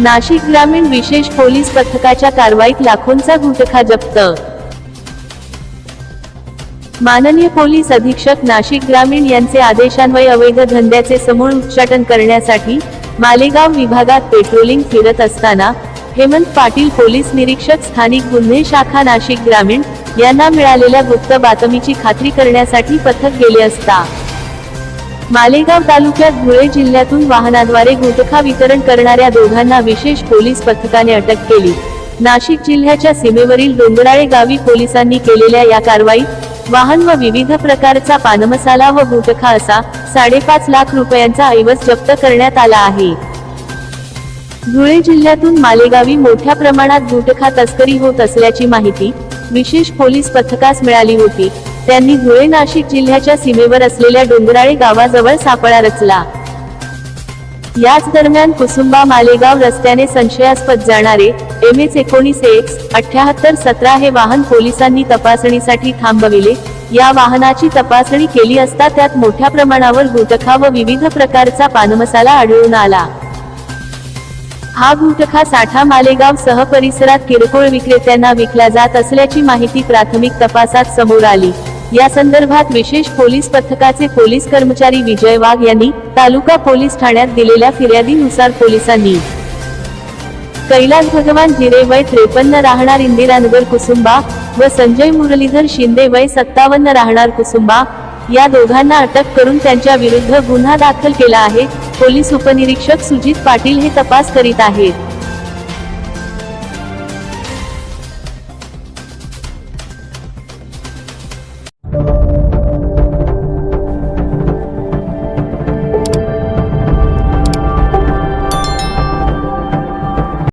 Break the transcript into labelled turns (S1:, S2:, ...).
S1: नाशिक ग्रामीण विशेष पोलीस पथकाच्या कारवाईत लाखोंचा गुटखा जप्त. माननीय पोलीस अधीक्षक नाशिक ग्रामीण यांचे आदेशान्वये अवैध धंद्याचे समूळ उच्चाटन करण्यासाठी मालेगाव विभागात पेट्रोलिंग फिरत असताना हेमंत पाटील पोलीस निरीक्षक स्थानिक गुन्हे शाखा नाशिक ग्रामीण यांना मिळालेल्या गुप्त बातमीची खात्री करण्यासाठी पथक गेले असता. मालेगाव तालुक्यात धुळे जिल्ह्यातून वाहनाद्वारे गुटखा वितरण करणाऱ्या दोघांना विशेष पोलीस पथकाने अटक केली. नाशिक जिल्ह्याच्या सीमेवरील डोंगराळे गावी पोलिसांनी केलेल्या या कारवाईत वाहन व विविध प्रकारचा पानमसाला व गुटखा असा साडेपाच लाख रुपयांचा ऐवज जप्त करण्यात आला आहे. धुळे जिल्ह्यातून मालेगावी मोठ्या प्रमाणात गुटखा तस्करी होत असल्याची माहिती विशेष पोलीस पथकास मिळाली होती. त्यांनी धुळे नाशिक जिल्ह्याच्या सीमेवर असलेल्या डोंगराळे गावाजवळ सापळा रचला. याच दरम्यान कुसुंबा मालेगाव रस्त्याने संशयास्पद जाणारे एम एस एकोणीस एक्स अठ्याहत्तर सतरा हे वाहन पोलिसांनी तपासणीसाठी थांबविले. या वाहनाची तपासणी केली असता त्यात मोठ्या प्रमाणावर गुटखा व विविध प्रकारचा पानमसाला आढळून आला. हा गुटखा साठा मालेगाव सह परिसरात किरकोळ विक्रेत्यांना विकला जात असल्याची माहिती प्राथमिक तपासात समोर आली. या संदर्भात विशेष पोलीस पथकाचे पोलीस कर्मचारी विजय वाघ यांनी तालुका पोलीस ठाण्यात दिलेल्या फिर्यादीनुसार पोलिसांनी कैलास भगवान जिरे वय त्रेपन्न राहणार इंदिरानगर कुसुंबा व संजय मुरलीधर शिंदे वय सत्तावन्न राहणार कुसुंबा या दोघांना अटक करून त्यांच्या विरुद्ध गुन्हा दाखल केला आहे. पोलीस उपनिरीक्षक सुजित पाटील हे तपास करीत आहेत.